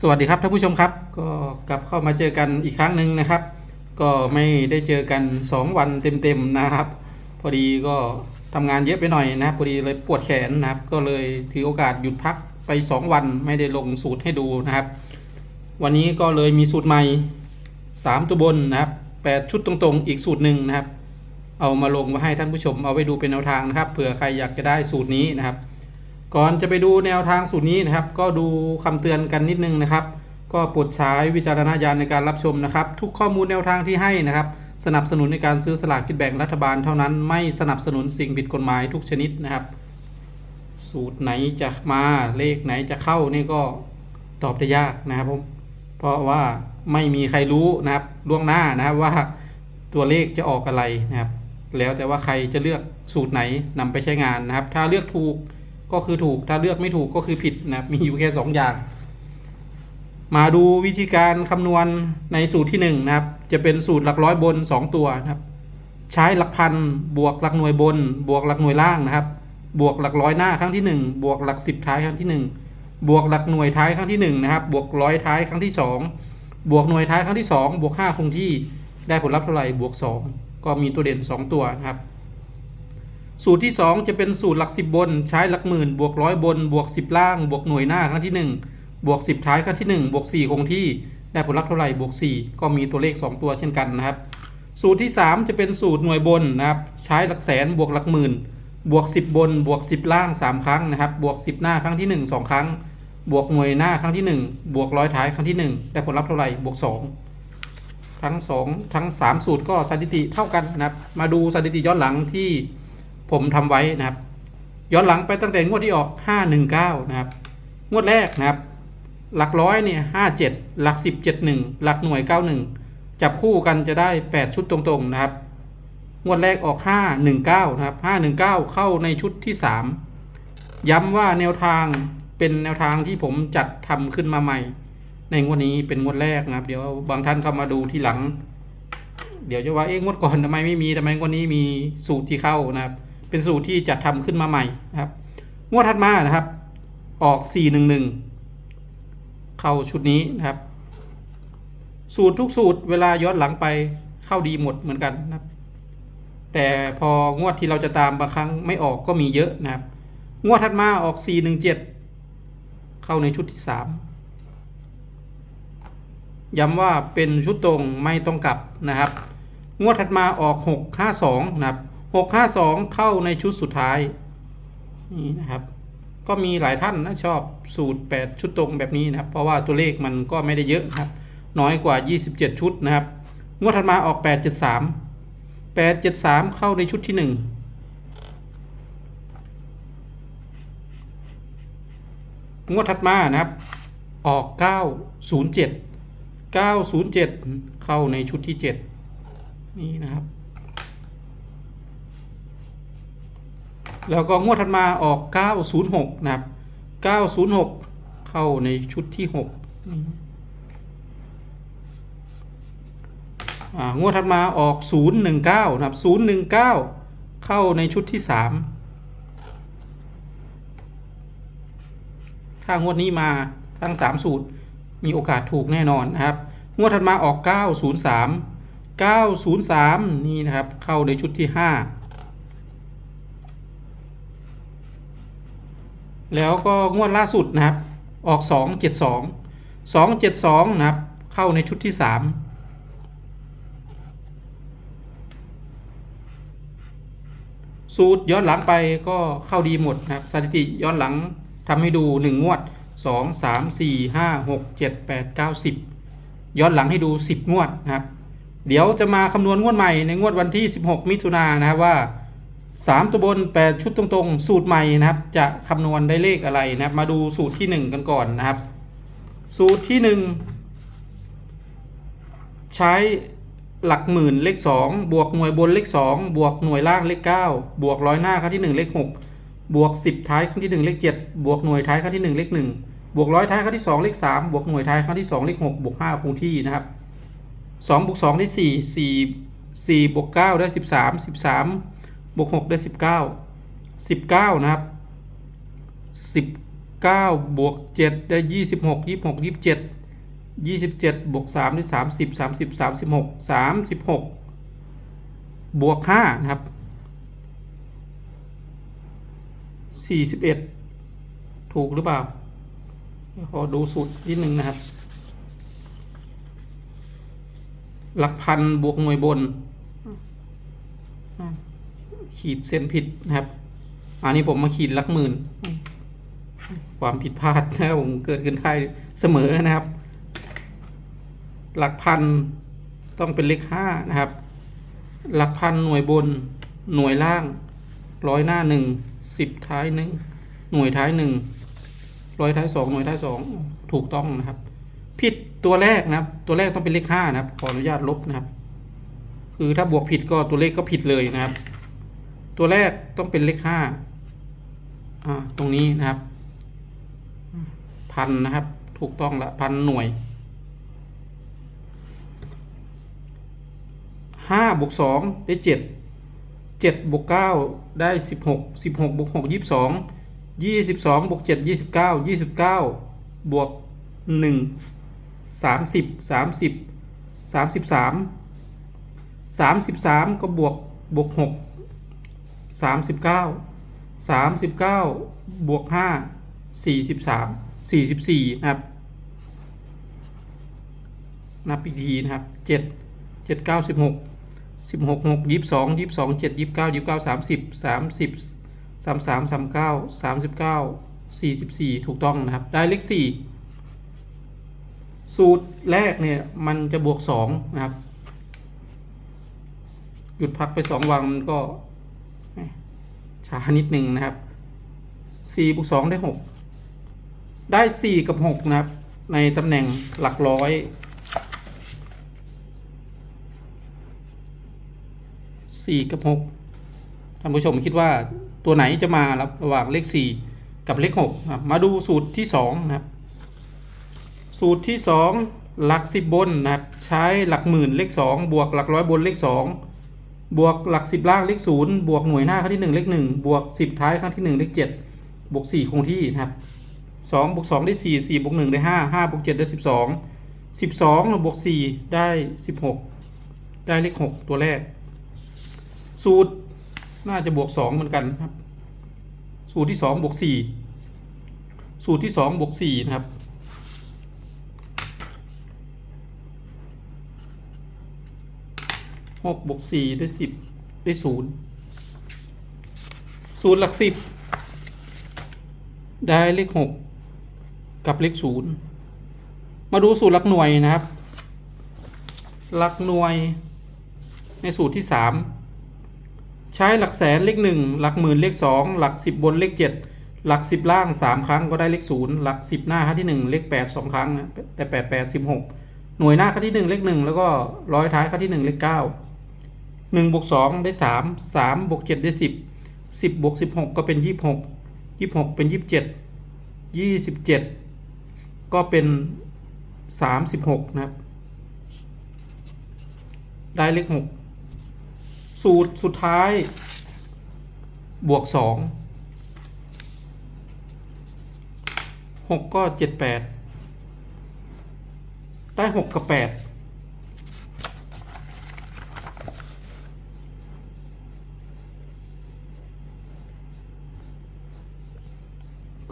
สวัสดีครับท่านผู้ชมครับ ก็กลับเข้ามาเจอกันอีกครั้งหนึ่งนะครับ ก็ไม่ได้เจอกัน 2 วันเต็มๆนะครับ พอดีก็ทำงานเยอะไปหน่อยนะครับพอดีเลยปวดแขนนะครับ ก็เลยถือโอกาสหยุดพักไป 2 วันไม่ได้ลงสูตรให้ดูนะครับ วันนี้ก็เลยมีสูตรใหม่ 3 ตัวบนนะครับ8ชุดตรงๆ อีกสูตรหนึ่งนะครับ เอามาลงมาให้ท่านผู้ชมเอาไว้ดูเป็นแนวทางนะครับเผื่อใครอยากจะได้สูตรนี้นะครับ ก่อนจะไปดูแนวทางสูตรนี้นะครับ ก็ดูคำเตือนกันนิดนึงนะครับ ก็โปรดใช้วิจารณญาณในการรับชมนะครับ ทุกข้อมูลแนวทางที่ให้นะครับ สนับสนุนในการซื้อสลากกินแบ่งรัฐบาลเท่านั้น ไม่สนับสนุนสิ่งผิดกฎหมายทุกชนิดนะครับ สูตรไหนจะมาเลขไหนจะเข้านี่ก็ตอบได้ยากนะครับผมเพราะว่าไม่มีใครรู้นะครับล่วงหน้านะครับว่าตัวเลขจะออกอะไรนะครับ แล้วแต่ว่าใครจะเลือกสูตรไหนนำไปใช้งานนะครับ ถ้าเลือกถูก ก็คือถูกถ้าเลือกไม่ถูกก็คือผิดนะครับมีอยู่แค่สองอย่าง มาดูวิธีการคำนวณในสูตรที่1นงนะครับ จะเป็นสูตรหลักร้อยบน 2 ตัวนะครับ ใช้หลักพันบวกหลักหน่วยบน บวกหลักหน่วยล่างนะครับ บวกหลักร้อยหน้าครั้งที่ 1 บวกหลักสิบท้ายครั้งที่ 1 บวกหลักหน่วยท้ายครั้งที่ 1 นะครับ บวกร้อยท้ายครั้งที่ 2 บวกหน่วยท้ายครั้งที่ 2 บวก5คงที่ได้ผลลัพธ์เท่าไหร่บวก 2 ก็มีตัวเด่น 2 ตัวนะครับ สูตรที่ 2 จะเป็นสูตรหลัก 10 บน ใช้หลักหมื่นบวกร้อยบน บวก 10 ล่าง บวกหน่วยหน้าครั้งที่ 1 บวก 10 ท้ายครั้งที่ 1 บวก 4 คงที่ ได้ผลลัพธ์เท่าไหร่บวก 4 ก็มีตัวเลข 2 ตัวเช่นกันนะครับ สูตรที่ 3 จะเป็นสูตรหน่วยบนนะครับ ใช้หลักแสนบวกหลักหมื่น บวก 10 บน บวก 10 ล่าง 3 ครั้งนะครับ บวก 10 หน้าครั้งที่ 1 2 ครั้ง บวกหน่วยหน้าครั้งที่ 1 บวกร้อยท้ายครั้งที่ 1 ได้ผลลัพธ์เท่าไหร่บวก 2ทั้ง 2 ทั้ง 3 สูตรก็สถิติเท่ากันนะครับ มาดูสถิติย้อนหลังที่ ผมทำไว้นะครับ ย้อนหลังไปตั้งแต่งวดที่ออก 519 นะครับ งวดแรกนะครับ หลักร้อยเนี่ย57 หลัก 10 71 หลักหน่วย 91 จับคู่กันจะได้ 8 ชุดตรงๆนะครับ งวดแรกออก 519 นะครับ 519 เข้าในชุดที่ 3 ย้ำว่าแนวทางเป็นแนวทางที่ผมจัดทำขึ้นมาใหม่ ในงวดนี้เป็นงวดแรกนะครับ เดี๋ยวบางท่านเข้ามาดูทีหลังเดี๋ยวจะว่าเอ๊ะงวดก่อนทำไมไม่มีทำไมงวดนี้มีสูตรที่เข้านะครับ เป็นสูตรที่จัดทำขึ้นมาใหม่นะครับ งวดถัดมานะครับ ออก 411 เข้าชุดนี้นะครับ สูตรทุกสูตรเวลาย้อนหลังไปเข้าดีหมดเหมือนกันนะครับ แต่พองวดที่เราจะตามบางครั้งไม่ออกก็มีเยอะนะครับ งวดถัดมาออก 417 เข้าในชุดที่ 3 ย้ำว่าเป็นชุดตรงไม่ต้องกลับนะครับ งวดถัดมาออก 652 นะครับ 652 เข้าในชุดสุดท้าย นี่นะครับ ก็มีหลายท่านนะชอบสูตร 8 ชุดตรงแบบนี้นะครับ เพราะว่าตัวเลขมันก็ไม่ได้เยอะนะครับ น้อยกว่า 27 ชุดนะครับ งวดถัดมาออก 873 873 เข้าในชุดที่ 1งวดถัดมานะครับ ออก 907 907 เข้าในชุดที่ 7 นี่นะครับ แล้วก็งวดถัดมาออก 906 นะครับ 906 เข้าในชุดที่ 6 อ่า งวดถัดมาออก 019 นะครับ 019 เข้าในชุดที่ 3 ถ้างวดนี้มาทั้ง 3 สูตรมีโอกาสถูกแน่นอนนะครับ งวดถัดมาออก 903 903 นี่นะครับ เข้าในชุดที่ 5 แล้วก็งวดล่าสุดนะครับ ออก 272 272 นะครับ เข้าในชุดที่ 3 สูตรย้อนหลังไปก็เข้าดีหมดนะครับสถิติย้อนหลังทำให้ดู 1 งวด 2 3 4 5 6 7 8 9 10 ย้อนหลังให้ดู 10 งวดนะครับ เดี๋ยวจะมาคำนวณงวดใหม่ในงวดวันที่ 16 มิถุนายนนะครับว่า 3 ตัวบน 8 ชุดตรงๆ สูตรใหม่นะครับ จะคำนวณได้เลขอะไรนะครับ มาดูสูตรที่ 1 กันก่อนนะครับ สูตรที่ 1 ใช้หลักหมื่นเลข 2 บวกหน่วยบนเลข 2 บวกหน่วยล่างเลข 9 บวกร้อยหน้าครั้งที่ 1 เลข 6 บวก 10 ท้ายครั้งที่ 1 เลข 7 บวกหน่วยท้ายครั้งที่ 1 เลข 1 บวกร้อยท้ายครั้งที่ 2 เลข 3 บวกหน่วยท้ายครั้งที่ 2 เลข 6 บวก5คงที่นะครับ2บวก2ได้4 4 4บวก9ได้ 13 13 บวก6ได้ 19 19 นะครับ10เก้าบวกเจ็ดได้ยี่สิบหกยี่สิบหกยี่สิบเจ็ดยี่สิบเจ็ดบวกสามได้สามสิบสามสิบสามสิบหกสามสิบหกบวกห้านะครับสี่สิบเอ็ดถูกหรือเปล่า ขอดูสูตรนิดนึงนะครับ หลักพันบวกหน่วยบน ขีดเส้นผิดนะครับ อันนี้ผมมาขีดลักหมื่น ความผิดพลาดนะครับผมเกิดขึ้นได้เสมอนะครับ หลักพันต้องเป็นเลขห้านะครับ หลักพันหน่วยบนหน่วยล่างร้อยหน้าหนึ่งสิบท้ายหนึ่งหน่วยท้ายหนึ่งร้อยท้ายสองหน่วยท้ายสองถูกต้องนะครับ ผิดตัวแรกนะครับ ตัวแรกต้องเป็นเลขห้านะครับ ขออนุญาตลบนะครับ คือถ้าบวกผิดก็ตัวเลขก็ผิดเลยนะครับ ตัวแรกต้องเป็นเลขห้าตรงนี้นะครับ พันนะครับ ถูกต้องละพันหน่วยห้าบวกสองได้เจ็ดเจ็ดบวกเก้าได้สิบหกสิบหกบวกหกยี่สิบสองยี่สิบสองบวกเจ็ดยี่สิบเก้ายี่สิบเก้าบวกหนึ่งสามสิบสามสิบสามสิบสามสามสิบสามก็บวกบวกหก สามสิบเก้าสามสิบเก้าบวกห้าสี่สิบสามสี่สิบสี่นะครับ นับอีกทีนะครับเจ็ดเจ็ดเก้าสิบหกสิบหกหกยี่สิบสองยี่สิบสองเจ็ดยี่สิบเก้ายี่สิบเก้าสามสิบสามสิบสามสามสามเก้าสามสิบเก้าสี่สิบสี่ถูกต้องนะครับ ได้เลขสี่สูตรแรกเนี่ย มันจะบวกสองนะครับ หยุดพักไปสองวันมันก็ ช้านิดหนึ่งนะครับสี่บวกสองได้หกได้สี่กับหกนะครับ ในตำแหน่งหลักร้อยสี่กับหกท่านผู้ชมคิดว่าตัวไหนจะมาครับระหว่างเลขสี่กับเลขหกนะมาดูสูตรที่สองนะครับ สูตรที่สองหลักสิบบนนะครับ ใช้หลักหมื่นเลขสองบวกหลักร้อยบนเลขสอง บวกหลักสิบล่างเลขศูนย์บวกหน่วยหน้าครั้งที่หนึ่งเลขหนึ่งบวกสิบท้ายครั้งที่หนึ่งเลขเจ็ดบวกสี่คงที่นะครับสองบวกสองได้สี่สี่บวกหนึ่งได้ห้าห้าบวกเจ็ดได้สิบสองสิบสองบวกสี่ได้สิบหกได้เลขหกตัวแรก สูตรน่าจะบวกสองเหมือนกันครับ สูตรที่สองบวกสี่สูตรที่สองบวกสี่นะครับ หกบวกสี่ได้สิบได้ศูนย์ศูนย์หลักสิบได้เลขหกกับเลขศูนย์มาดูสูตรหลักหน่วยนะครับ หลักหน่วยในสูตรที่สามใช้หลักแสนเลขหนึ่งหลักหมื่นเลขสองหลักสิบบนเลขเจ็ดหลักสิบล่างสามครั้งก็ได้เลขศูนย์หลักสิบหน้าครั้งที่หนึ่งเลขแปดสองครั้งนะได้แปดแปดสิบหกหน่วยหน้าครั้งที่หนึ่งเลขหนึ่งแล้วก็ร้อยท้ายครั้งที่หนึ่งเลขเก้า 1บวก2ได้ 3 3บวก7ได้ 10 10บวก16 ก็เป็น 26 26 เป็น 27 27 ก็เป็น 36 นะครับ ได้เลข 6 สูตรสุดท้าย บวก 2 6 ก็ 78 ได้ 6 กับ 8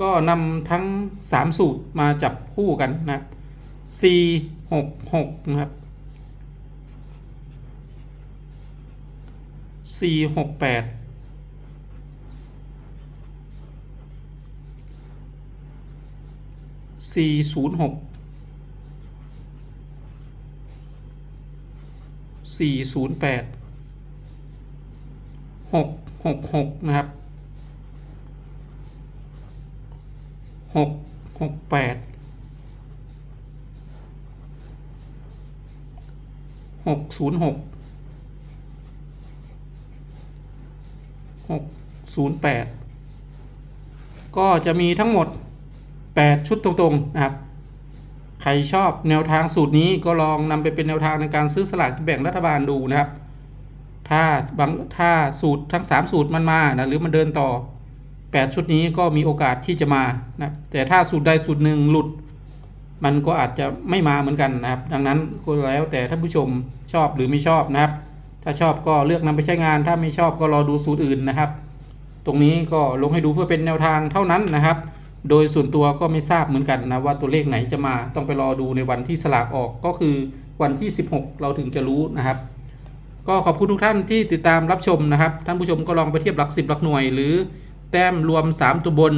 ก็นำทั้งสามสูตรมาจับคู่กันนะครับ C หกหกนะครับ C หกแปด C ศูนย์หก C ศูนย์แปดหกหกหกนะครับ หกหกแปดหกศูนย์หกหกศูนย์แปดก็จะมีทั้งหมดแปดชุดตรงๆนะครับ ใครชอบแนวทางสูตรนี้ก็ลองนำไปเป็นแนวทางในการซื้อสลากกินแบ่งรัฐบาลดูนะครับ ถ้าบางถ้าสูตรทั้งสามสูตรมันมานะหรือมันเดินต่อ 8 ชุดนี้ก็มีโอกาสที่จะมานะแต่ถ้าสูตรใดสูตรหนึ่งหลุด มันก็อาจจะไม่มาเหมือนกันนะครับ ดังนั้นก็แล้วแต่ท่านผู้ชมชอบหรือไม่ชอบนะครับ ถ้าชอบก็เลือกนำไปใช้งาน ถ้าไม่ชอบก็รอดูสูตรอื่นนะครับ ตรงนี้ก็ลงให้ดูเพื่อเป็นแนวทางเท่านั้นนะครับ โดยส่วนตัวก็ไม่ทราบเหมือนกันนะว่าตัวเลขไหนจะมาต้องไปรอดูในวันที่สลากออกก็คือวันที่ 16 เราถึงจะรู้นะครับก็ขอบคุณทุกท่านที่ติดตามรับชมนะครับ ท่านผู้ชมก็ลองไปเทียบหลักสิบหลักหน่วยหรือ แต้มรวม 3 ตัวบน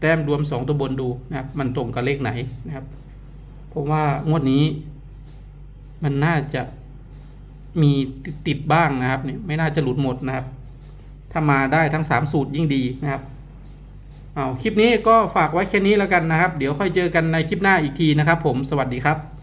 แต้มรวม 2 ตัวบนดูนะครับ มันตรงกับเลขไหนนะครับผมว่างวดนี้ มันน่าจะมีติดบ้างนะครับเนี่ยไม่น่าจะหลุดหมดนะครับ ถ้ามาได้ทั้ง 3 สูตรยิ่งดีนะครับเอาคลิปนี้ก็ฝากไว้แค่นี้แล้วกันนะครับ เดี๋ยวค่อยเจอกันในคลิปหน้าอีกทีนะครับ ผมสวัสดีครับ